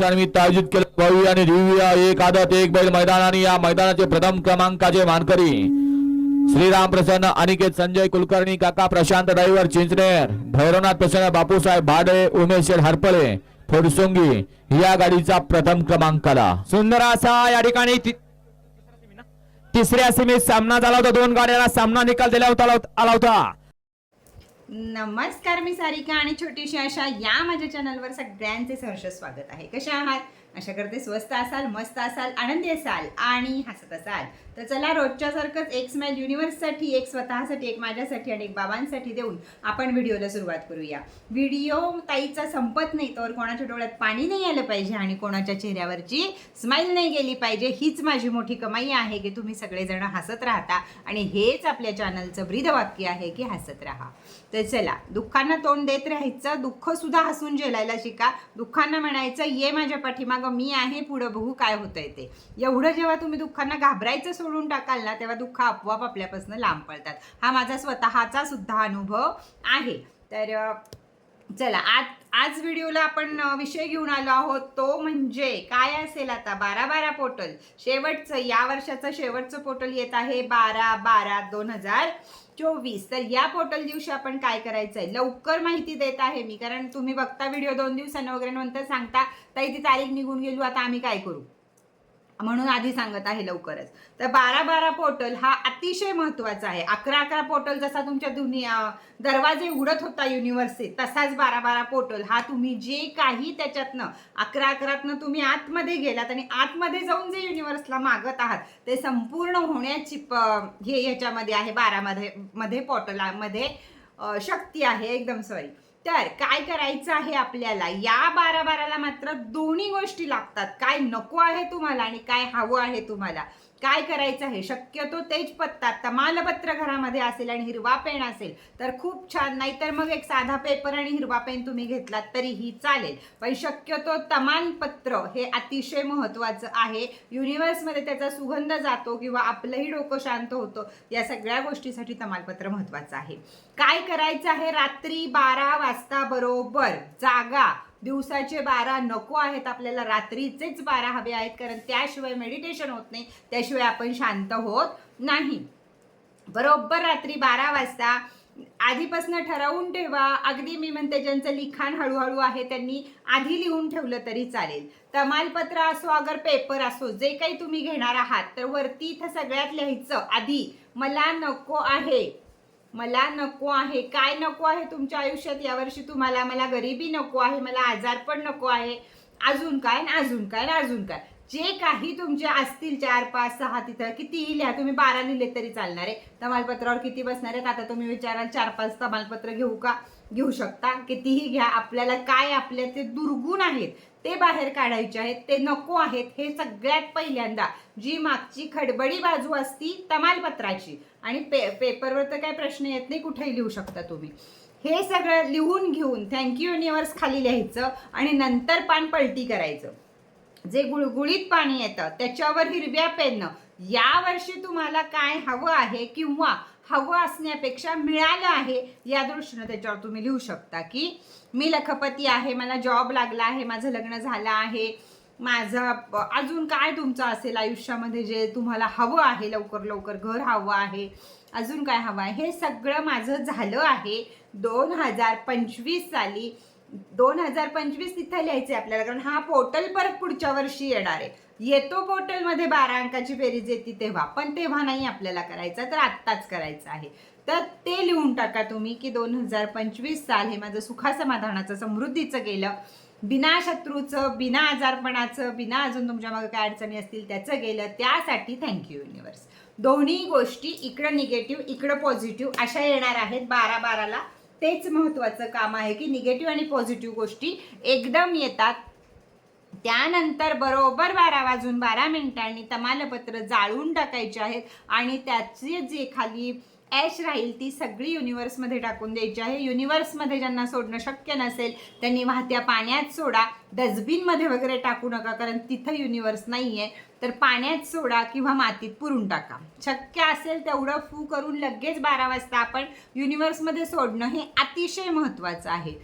निमित्त आयोजित केलं. भव्य आणि दिव्य एक आदत एक बैल मैदान आणि या मैदानाचे प्रथम क्रमांकाचे मानकरी श्रीराम प्रसन्न अनिकेत संजय कुलकर्णी काका प्रशांत ड्रायव्हर चिंचनेर भैरवनाथ प्रसन्न बापूसाहेब भाडे उमेश हरपळे फोडसोंगी. या गाडीचा प्रथम क्रमांक आला सुंदर असा या ठिकाणी तिसऱ्या सीमेत सामना झाला होता. दोन गाड्याला सामना निकाल दिला होता आला होता. नमस्कार मी सारिका आणि छोटीशी अशा या माझ्या चॅनलवर सगळ्यांचे सहर्ष स्वागत आहे. कशा आहात? अशा करते स्वस्त असाल मस्त असाल आनंदी असाल आणि हसत असाल. तर चला रोजच्यासारखंच एक स्माईल युनिव्हर्ससाठी एक स्वतःसाठी एक माझ्यासाठी आणि एक बाबांसाठी देऊन आपण व्हिडिओला सुरुवात करूया. व्हिडिओ ताईचा संपत नाही तर कोणाच्या डोळ्यात पाणी नाही आलं पाहिजे आणि कोणाच्या चेहऱ्यावरची स्माईल नाही गेली पाहिजे. हीच माझी मोठी कमाई आहे की तुम्ही सगळेजण हसत राहता आणि हेच आपल्या चॅनलचं ब्रीदवाक्य आहे की हसत राहा. तर चला. दुःखांना तोंड देत राहायचं दुःख सुद्धा हसून झेलायला शिका. दुःखांना म्हणायचं ये माझ्या पाठीमागं मी आहे पुढं बघू काय होतंय ते. एवढं जेव्हा तुम्ही दुःखांना घाबरायचं सोडून टाकाल ना तेव्हा दुःख आपोआप आपल्यापासून लांब पळतात हा माझा स्वतःचा सुद्धा अनुभव आहे. तर चला. आज आज व्हिडिओला आपण विषय घेऊन आलो आहोत. तो म्हणजे काय असेल आता? बारा बारा पोर्टल शेवटचं या वर्षाचं शेवटचं पोर्टल येत आहे बारा बारा दोन हजार चोवीस. तर या पोर्टल दिवशी आपण काय करायचं आहे लवकर माहिती देत आहे मी कारण तुम्ही बघता व्हिडिओ दोन दिवसांना वगैरे नंतर सांगता ताई ती तारीख निघून गेलो आता आम्ही काय करू? म्हणून आधी सांगत आहे लवकरच. तर बारा बारा पोर्टल हा अतिशय महत्त्वाचा आहे. अकरा अकरा पोर्टल जसा तुमच्या दुनिया दरवाजे उघडत होता युनिव्हर्सिटी तसाच बारा बारा पोर्टल हा तुम्ही जे काही त्याच्यातनं अकरा अकरातनं तुम्ही आतमध्ये गेलात आणि आतमध्ये जाऊन जे युनिव्हर्सला मागत आहात ते संपूर्ण होण्याची प- हे ह्याच्यामध्ये आहे बारामध्ये मध्ये पोर्टलामध्ये शक्ती आहे. एकदम सॉरी तर काय करायचं आहे आपल्याला? या बारा बाराला मात्र दोन्ही गोष्टी लागतात. काय नको आहे तुम्हाला आणि काय हवं आहे तुम्हाला? काय करायचं आहे? शक्यतो तेजपत्ता तमालपत्र घरामध्ये असेल आणि हिरवा पेन असेल तर खूप छान. नाहीतर मग एक साधा पेपर आणि हिरवा पेन तुम्ही घेतलात तरीही चालेल. पण शक्यतो तमालपत्र हे अतिशय महत्त्वाचं आहे. युनिव्हर्समध्ये त्याचा सुगंध जातो किंवा आपलंही डोकं शांत होतं या सगळ्या गोष्टीसाठी तमालपत्र महत्त्वाचं आहे. काय करायचं आहे? रात्री बारा वाजता बरोबर जागा. दिवसाचे बारा नको आहेत आपल्याला रात्रीचेच बारा हवे आहेत कारण त्याशिवाय मेडिटेशन होत नाही त्याशिवाय आपण शांत होत नाही. बरोबर रात्री बारा वाजता आधीपासून ठरवून ठेवा. अगदी मी म्हणते ज्यांचं लिखाण हळूहळू आहे त्यांनी आधी लिहून ठेवलं तरी चालेल. तमालपत्र असो अगर पेपर असो जे काही तुम्ही घेणार आहात तर वरती इथं सगळ्यात लिहायचं आधी. मला नको आहे. मला नको आहे काय नको आहे तुमच्या आयुष्यात? यावर्षी तुम्हाला मला गरिबी नको आहे मला आजारपण नको आहे. अजून काय अजून काय अजून काय? जे काही तुमचे असतील चार पाच सहा तिथं कितीही लिहा तुम्ही बारा लिहिले तरी चालणार आहे. तमालपत्रावर किती बसणार आहेत? आता तुम्ही विचाराल चार पाच तमालपत्र घेऊ का? घेऊ शकता. कितीही घ्या आपल्याला काय आपल्या ते दुर्गुण आहेत. ते बाहेर काढायचे आहेत ते नको आहेत हे सगळ्यात पहिल्यांदा. जी मागची खडबडी बाजू असती तमालपत्राची. आणि पे पेपरवर तर काही प्रश्न येत नाही कुठेही लिहू शकता तुम्ही. हे सगळं लिहून घेऊन थँक्यू युनिवर्स खाली लिहायचं आणि नंतर पान पलटी करायचं. जे गुळगुळीत पाणी येतं त्याच्यावर हिरव्या पेननं या वर्षी तुम्हाला काय हवं आहे किंवा हवं असण्यापेक्षा मिळालं आहे या दृष्टीनं त्याच्यावर तुम्ही लिहू शकता की मी लखपती आहे मला जॉब लागला आहे माझं लग्न झालं आहे माझं अजून काय तुमचं असेल आयुष्यामध्ये जे तुम्हाला हवं आहे लवकर लवकर घर हवं आहे अजून काय हवं आहे? हे सगळं माझं झालं आहे दोन हजार पंचवीस साली. दोन हजार पंचवीस तिथं लिहायचे आपल्याला कारण हा पोर्टल परत पुढच्या वर्षी येणार आहे. येतो पोर्टलमध्ये बारा अंकाची बेरीज येते तेव्हा पण तेव्हा नाही आपल्याला करायचं तर आत्ताच करायचं आहे. तर ते लिहून टाका तुम्ही की दोन हजार पंचवीस साल हे माझं सुखासमाधानाचं समृद्धीचं गेलं. बिना शत्रूचं बिना आजारपणाचं बिना अजून तुमच्या मागे काय अडचणी असतील त्याचं गेलं. त्यासाठी थँक्यू युनिवर्स दोन्ही गोष्टी इकडं निगेटिव्ह इकडं पॉझिटिव्ह अशा येणार आहेत. बारा बाराला तेच महत्त्वाचं काम आहे की निगेटिव्ह आणि पॉझिटिव्ह गोष्टी एकदम येतात. त्यानंतर बरोबर बारा वाजून बारा मिनिटांनी तमालपत्र जाळून टाकायचे आहेत आणि त्याचे जे खाली ॲश राहील ती सगळी युनिव्हर्समध्ये टाकून द्यायची आहे. युनिव्हर्समध्ये ज्यांना सोडणं शक्य नसेल त्यांनी वाहत्या पाण्यात सोडा. डस्टबिनमध्ये वगैरे टाकू नका कारण तिथं युनिव्हर्स नाही आहे तर पाण्यात सोडा किंवा मातीत पुरून टाका. शक्य असेल तेवढं फू करून लगेच बारा वाजता आपण युनिव्हर्समध्ये सोडणं हे अतिशय महत्त्वाचं आहे.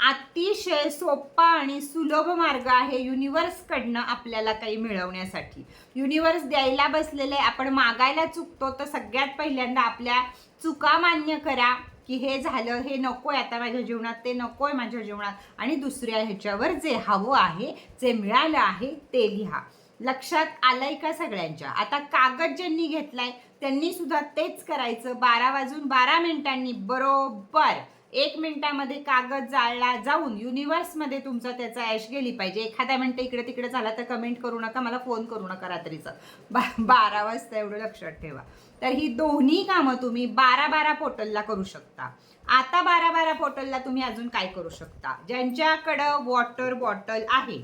अतिशय सोपा आणि सुलभ मार्ग आहे युनिवर्सकडनं आपल्याला काही मिळवण्यासाठी. युनिवर्स द्यायला बसलेले आपण मागायला चुकतो तर सगळ्यात पहिल्यांदा आपल्या चुका मान्य करा की हे झालं हे नको आहे आता माझ्या जीवनात ते नको आहे माझ्या जीवनात. आणि दुसऱ्या ह्याच्यावर जे हवं आहे जे मिळालं आहे ते लिहा. लक्षात आलंय का सगळ्यांच्या? आता कागद ज्यांनी घेतलाय त्यांनी सुद्धा तेच करायचं. बारा वाजून बारा मिनिटांनी बरोबर. एक मिनिटामध्ये कागद जाळला जाऊन युनिवर्समध्ये तुमचा त्याचा ॲश गेली पाहिजे. एखाद्या मिनटं इकडे तिकडे झाला तर कमेंट करू नका मला फोन करू नका रात्रीचं. बा बारा वाजता एवढं लक्षात ठेवा. तर ही दोन्ही कामं तुम्ही बारा बारा पोर्टलला करू शकता. आता बारा बारा पोर्टलला तुम्ही अजून काय करू शकता? ज्यांच्याकडं वॉटर बॉटल आहे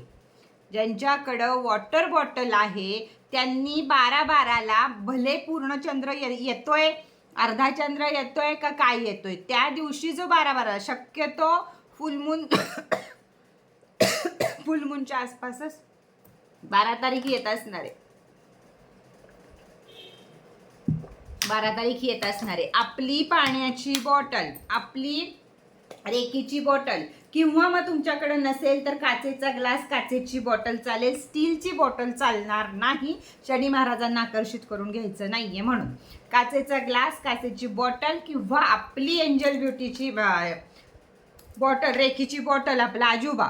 ज्यांच्याकडं वॉटर बॉटल आहे त्यांनी बारा बाराला भले पूर्ण चंद्र ये- येतोय अर्धा चंद्र येतोय का काय येतोय? त्या दिवशी जो बारा बारा शक्यतो फुलमून फुलमूनच्या आसपासच बारा तारीख येत असणार आहे. बारा तारीख येत असणार आहे. आपली पाण्याची बॉटल आपली रेकीची बॉटल. किंवा मग तुमच्याकडे नसेल तर काचेचा ग्लास काचेची बॉटल चालेल स्टीलची बॉटल चालणार नाही. शनी महाराजांना आकर्षित करून घ्यायचं नाही आहे म्हणून. काचेचा ग्लास काचेची बॉटल किंवा आपली एंजल ब्युटीची बॉटल रेखीची बॉटल आपला आजोबा.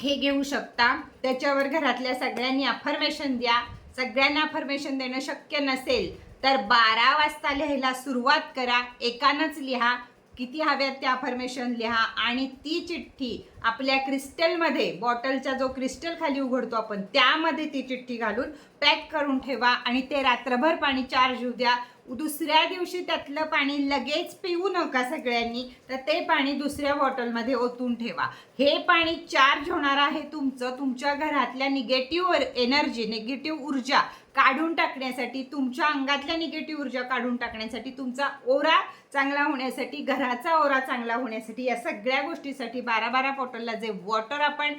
हे घेऊ शकता. त्याच्यावर घरातल्या सगळ्यांनी अफर्मेशन द्या. सगळ्यांना अफर्मेशन देणं शक्य नसेल तर बारा वाजता लिहायला सुरुवात करा. एकानंच लिहा. किती हव्यात त्या अफर्मेशन लिहा आणि ती चिठ्ठी आपल्या क्रिस्टलमध्ये बॉटलचा जो क्रिस्टल खाली उघडतो आपण त्यामध्ये ती चिठ्ठी घालून पॅक करून ठेवा आणि ते रात्रभर पाणी चार्ज होऊ द्या. दुसऱ्या दिवशी त्यातलं पाणी लगेच पिऊ नका सगळ्यांनी तर ते पाणी दुसऱ्या बॉटलमध्ये ओतून ठेवा. हे पाणी चार्ज होणार आहे तुमचं तुमच्या घरातल्या निगेटिव्ह एनर्जी निगेटिव्ह ऊर्जा काढून टाकण्यासाठी तुमच्या अंगातल्या निगेटिव्ह ऊर्जा काढून टाकण्यासाठी तुमचा ओरा चांगला होण्यासाठी घराचा ओरा चांगला होण्यासाठी या सगळ्या गोष्टीसाठी बारा बारा बॉटलला जे वॉटर आपण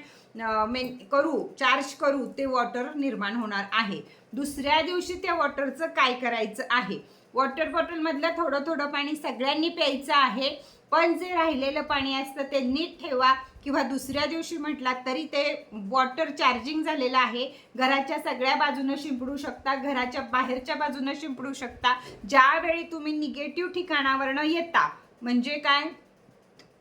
मेन करू चार्ज करू ते वॉटर निर्माण होणार आहे. दुसऱ्या दिवशी त्या वॉटरचं काय करायचं आहे? वॉटर बॉटलमधलं थोडं थोडं पाणी सगळ्यांनी प्यायचं आहे. पण जे राहिलेलं पाणी असतं ते नीट ठेवा किंवा दुसऱ्या दिवशी म्हटलात तरी ते वॉटर चार्जिंग झालेलं आहे. घराच्या सगळ्या बाजूनं शिंपडू शकता घराच्या बाहेरच्या बाजूनं शिंपडू शकता. ज्यावेळी तुम्ही निगेटिव्ह ठिकाणावरनं येता म्हणजे काय?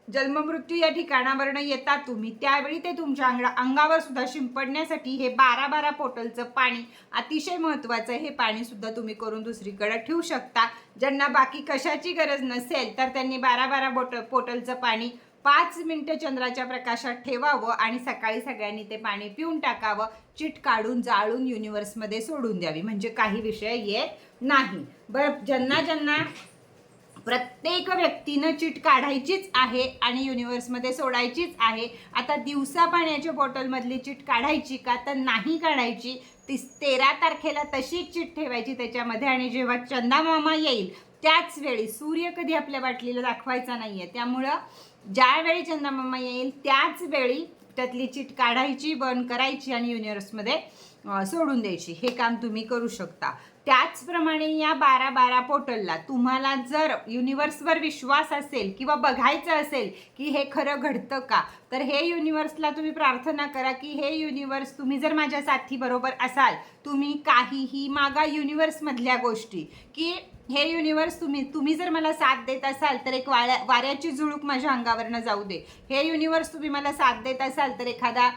जन्ममृत्यू या ठिकाणावरनं येता तुम्ही. त्यावेळी ते तुमच्या अंगा अंगावर सुद्धा शिंपडण्यासाठी हे बारा बारा पोटलचं पाणी अतिशय महत्त्वाचं हे पाणी सुद्धा तुम्ही करून दुसरीकडे ठेवू शकता. ज्यांना बाकी कशाची गरज नसेल तर त्यांनी बारा बारा बोट पोटलचं पाणी पाच मिनटं चंद्राच्या प्रकाशात ठेवावं आणि सकाळी सगळ्यांनी ते पाणी पिऊन टाकावं. चिट काढून जाळून युनिव्हर्समध्ये सोडून द्यावी. म्हणजे काही विषय येत नाही. बरं ज्यांना ज्यांना प्रत्येक व्यक्तीनं चिट काढायचीच आहे आणि युनिव्हर्समध्ये सोडायचीच आहे. आता दिवसा पाण्याच्या बॉटलमधली चिट काढायची का तर नाही काढायची. ती तेरा तारखेला तशीच चिट ठेवायची त्याच्यामध्ये आणि जेव्हा चंदामामा येईल त्याच वेळी सूर्य कधी आपल्या बाटलीला दाखवायचा नाही आहे त्यामुळं ज्यावेळी चंदामामा येईल त्याच वेळी त्यातली चिट काढायची बंद करायची आणि युनिवर्समध्ये सोडून द्यायची. हे काम तुम्ही करू शकता. त्याचप्रमाणे या बारा बारा पोर्टलला तुम्हाला जर युनिवर्सवर विश्वास असेल किंवा बघायचं असेल की हे खरं घडतं का तर हे युनिवर्सला तुम्ही प्रार्थना करा की हे युनिवर्स तुम्ही जर माझ्या साथीबरोबर असाल तुम्ही काहीही मागा युनिवर्समधल्या गोष्टी की हे युनिवर्स तुम्ही तुम्ही जर मला साथ देत असाल तर एक वाऱ्या वाऱ्याची झुळूक माझ्या अंगावरनं जाऊ दे. हे युनिवर्स तुम्ही मला साथ देत असाल तर एखादा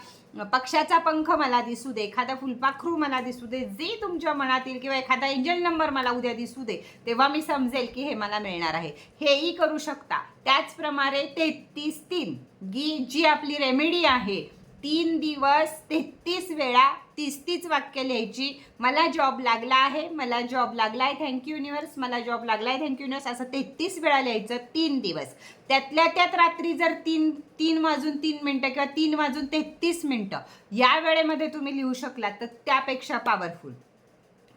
पक्षाचा पंख मला दिसू दे एखादा फुलपाखरू मला दिसू दे जे तुमच्या मनात येईल किंवा एखादा एंजल नंबर मला उद्या दिसू दे तेव्हा मी समजेल की हे मला मिळणार आहे. हेही करू शकता. त्याचप्रमाणे तेहतीस तीन गी जी आपली रेमेडी आहे तीन दिवस तेहतीस वेळा तीस तीच वाक्य लिहायची. मला जॉब लागला आहे मला जॉब लागला आहे थँक्यू युनिवर्स मला जॉब लागला आहे थँक्यू युनिवर्स असं तेहतीस वेळा लिहायचं तीन दिवस. त्यातल्या त्यात रात्री जर तीन तीन वाजून तीन मिनटं किंवा तीन वाजून तेहतीस मिनटं या वेळेमध्ये तुम्ही लिहू शकलात तर त्यापेक्षा पॉवरफुल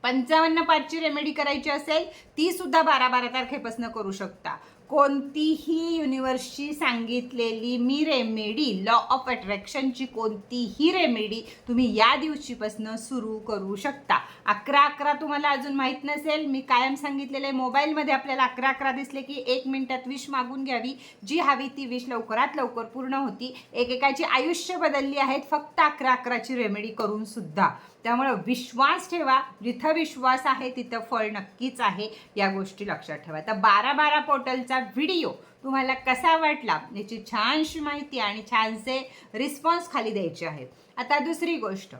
पंचावन्न पाचची रेमेडी करायची असेल ती सुद्धा बारा बारा तारखेपासून करू शकता. कोणतीही युनिव्हर्सची सांगितलेली मी रेमेडी लॉ ऑफ अट्रॅक्शनची कोणतीही रेमेडी तुम्ही या दिवशीपासून सुरू करू शकता. अकरा अकरा तुम्हाला अजून माहीत नसेल मी कायम सांगितलेलं आहे मोबाईलमध्ये आपल्याला अकरा अकरा दिसले की एक मिनिटात विश मागून घ्यावी. जी हवी ती विश लवकरात लवकर पूर्ण होती. एकेकाची आयुष्य बदलली आहेत फक्त अकरा अकराची रेमेडी करून सुद्धा. त्यामुळं विश्वास ठेवा. जिथं विश्वास आहे तिथं फळ नक्कीच आहे या गोष्टी लक्षात ठेवा. तर बारा बारा पोर्टलचा व्हिडिओ तुम्हाला कसा वाटला? याची छानशी माहिती आणि छानसे रिस्पॉन्स खाली द्यायचे आहेत. आता दुसरी गोष्ट.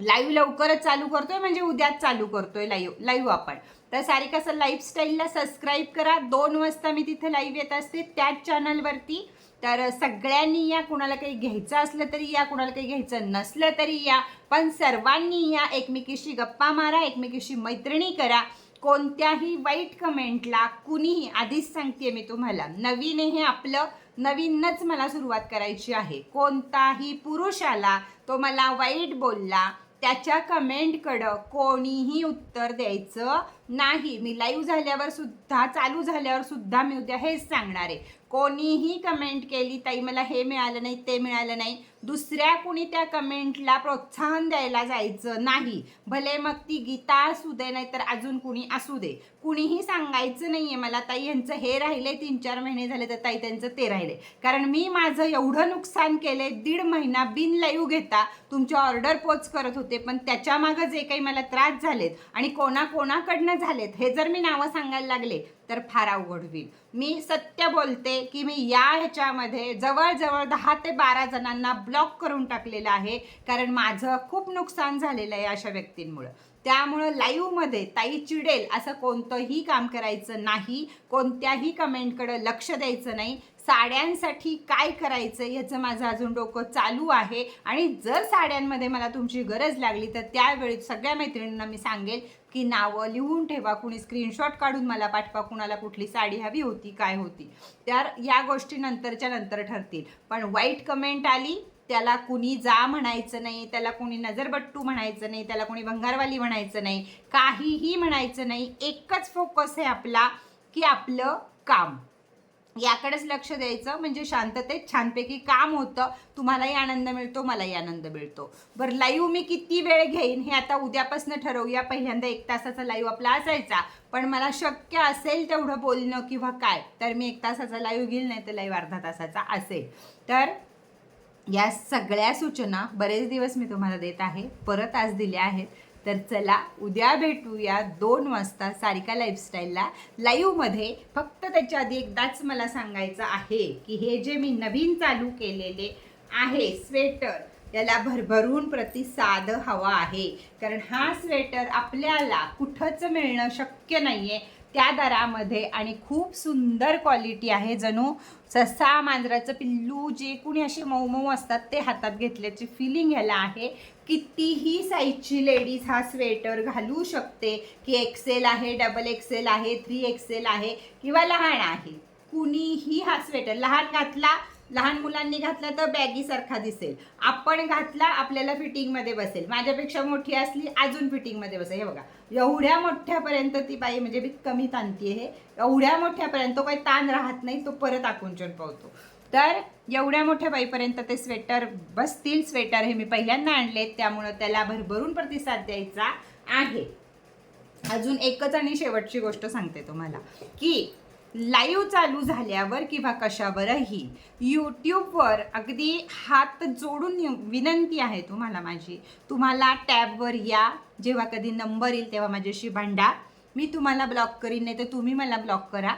लाईव्ह लवकरच चालू करतोय म्हणजे उद्याच चालू करतोय लाईव्ह लाईव्ह आपण. तर सारिका लाईफस्टाईलला सबस्क्राईब करा. दोन वाजता मी तिथे लाईव्ह येत असते त्याच चॅनलवरती तर सगळ्यांनी या कुणाला काही घ्यायचं असलं तरी या कुणाला काही घ्यायचं नसलं तरी या. पण सर्वांनी या एकमेकीशी गप्पा मारा एकमेकीशी मैत्रिणी करा. कोणत्याही वाईट कमेंटला कुणीही आधीच सांगते मी तुम्हाला नवीन हे आपलं नवीनच मला सुरुवात करायची आहे. कोणताही पुरुष आला तो मला वाईट बोलला त्याच्या कमेंटकडं कोणीही उत्तर द्यायचं नाही. मी लाईव्ह झाल्यावर सुद्धा चालू झाल्यावर सुद्धा मी उद्या हेच सांगणार आहे. कोणीही कमेंट केली ताई मला हे मिळालं नाही ते मिळालं नाही. दुसऱ्या कुणी त्या कमेंटला प्रोत्साहन द्यायला जायचं नाही. भले मग ती गीता असू दे नाहीतर अजून कुणी असू दे. कुणीही सांगायचं नाही आहे मला ताई यांचं हे राहिले तीन चार महिने झाले तर ताई त्यांचं ते राहिले कारण मी माझं एवढं नुकसान केले दीड महिना बिन लाईव्ह घेता तुमच्या ऑर्डर पोच करत होते पण त्याच्यामागं जे काही मला त्रास झालेत आणि कोणाकोणाकडनं झालेत हे जर मी नावं सांगायला लागले तर फार अवघड होईल. मी सत्य बोलते की मी या ह्याच्यामध्ये जवळजवळ दहा ते बारा जणांना ब्लॉक करून टाकलेलं आहे. कारण माझं खूप नुकसान झालेलं आहे अशा व्यक्तींमुळं. त्यामुळं लाईव्हमध्ये ताई चिडेल असं कोणतंही काम करायचं नाही. कोणत्याही कमेंटकडं लक्ष द्यायचं नाही. साड्यांसाठी काय करायचं याचं माझं अजून डोकं चालू आहे. आणि जर साड्यांमध्ये मला तुमची गरज लागली तर त्यावेळी सगळ्या मैत्रिणींना मी सांगेल की नावं लिहून ठेवा. कुणी स्क्रीनशॉट काढून मला पाठवा कुणाला कुठली साडी हवी होती काय होती. तर या गोष्टी नंतरच्या नंतर ठरतील. पण वाईट कमेंट आली त्याला कुणी जा म्हणायचं नाही त्याला कुणी नजरबट्टू म्हणायचं नाही त्याला कुणी भंगारवाली म्हणायचं नाही काहीही म्हणायचं नाही. एकच फोकस आहे आपला की आपलं काम. याकडेच लक्ष द्यायचं. म्हणजे शांततेत छानपैकी काम होतं. तुम्हालाही आनंद मिळतो मलाही आनंद मिळतो. बरं लाईव्ह मी किती वेळ घेईन हे आता उद्यापासून ठरवूया. पहिल्यांदा एक तासाचा लाईव्ह आपला असायचा. पण मला शक्य असेल तेवढं बोलणं किंवा काय तर मी एक तासाचा लाईव्ह घेईल नाही तर लाईव्ह अर्धा तासाचा असेल. तर या सगळ्या सूचना बरेच दिवस मी तुम्हाला देत आहे. परत आज दिल्या आहेत. तर चला उद्या भेटूया दोन वाजता सारिका लाईफस्टाईलला लाईव्हमध्ये फक्त त्याच्या आधी एकदाच मला सांगायचं आहे की हे जे मी नवीन चालू केलेले आहे स्वेटर याला भरभरून प्रतिसाद हवा आहे. कारण हा स्वेटर आपल्याला कुठंच मिळणं शक्य नाही आहे त्या दरामध्ये आणि खूप सुंदर क्वालिटी आहे. जणू ससा मांजराचं पिल्लू जे कुणी असे मऊ मऊ असतात ते हातात घेतल्याची फिलिंग ह्याला आहे. कितीही साईजची लेडीज हा स्वेटर घालू शकते. की एक्सेल आहे डबल एक्सेल आहे थ्री एक्सेल आहे किंवा लहान आहे. कुणीही हा स्वेटर लहान घातला लहान मुलांनी घातला तर बॅगीसारखा दिसेल. आपण घातला आपल्याला फिटिंगमध्ये बसेल. माझ्यापेक्षा मोठी असली अजून फिटिंगमध्ये बसेल. हे बघा. एवढ्या मोठ्यापर्यंत ती बाई म्हणजे मी कमी ताणती हे. एवढ्या मोठ्यापर्यंत तो काही ताण राहत नाही तो परत आकुंचन पावतो. तर एवढ्या मोठ्या बाईपर्यंत ते स्वेटर बसतील. स्वेटर हे मी पहिल्यांदा आणलेत. त्यामुळं त्याला भरभरून प्रतिसाद द्यायचा आहे. अजून एकच आणि शेवटची गोष्ट सांगते तुम्हाला. की लाईव्ह चालू झाल्यावर किंवा कशावरही यूट्यूबवर अगदी हात जोडून विनंती आहे तुम्हाला माझी. तुम्हाला टॅबवर या. जेव्हा कधी नंबर येईल तेव्हा माझ्याशी भांडा. मी तुम्हाला ब्लॉक करीन नाही तर तुम्ही मला ब्लॉक करा.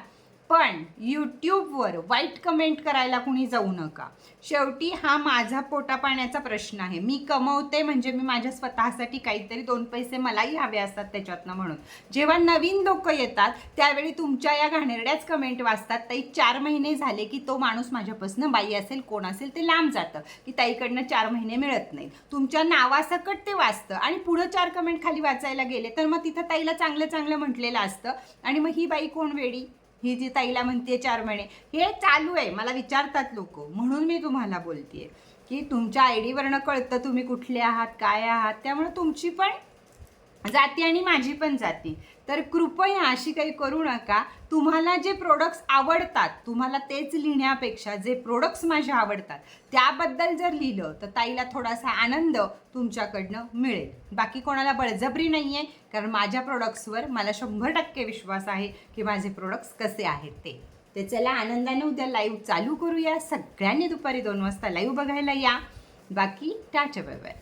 पण यूट्यूबवर वाईट कमेंट करायला कुणी जाऊ नका. शेवटी हा माझा पोटापाण्याचा प्रश्न आहे. मी कमवते म्हणजे मी माझ्या स्वतःसाठी काहीतरी दोन पैसे मलाही हवे असतात त्याच्यातनं म्हणून. जेव्हा नवीन लोक येतात त्यावेळी तुमच्या या घाणेरड्याच कमेंट वाचतात. ताई चार महिने झाले की तो माणूस माझ्यापासून बाई असेल कोण असेल ते लांब जातं. की ताईकडनं चार महिने मिळत नाहीत. तुमच्या नावासकट ते वाचतं. आणि पुढं चार कमेंट खाली वाचायला गेले तर मग तिथं ताईला चांगलं चांगलं म्हटलेलं असतं. आणि मग ही बाई कोण वेळी ही जी ताईला म्हणते चार महिने हे चालू आहे मला विचारतात लोक. म्हणून मी तुम्हाला बोलते की तुमच्या आय डीवरनं कळतं तुम्ही कुठले आहात काय आहात त्यामुळे तुमची पण जाती आणि माझी पण जाती. तर कृपया अशी काही करू नका. तुम्हाला जे प्रोडक्ट्स आवडतात तुम्हाला तेच लिहिण्यापेक्षा जे प्रोडक्ट्स माझे आवडतात त्याबद्दल जर लिहिलं तर ताईला थोडासा आनंद तुमच्याकडनं मिळेल. बाकी कोणाला बळजबरी नाही आहे कारण माझ्या प्रोडक्ट्सवर मला शंभर टक्के विश्वास आहे की माझे प्रोडक्ट्स कसे आहेत ते. ते चला आनंदाने उद्या लाईव्ह चालू करूया. सगळ्यांनी दुपारी दोन वाजता लाईव्ह बघायला या. बाकी टाटा बाय बाय.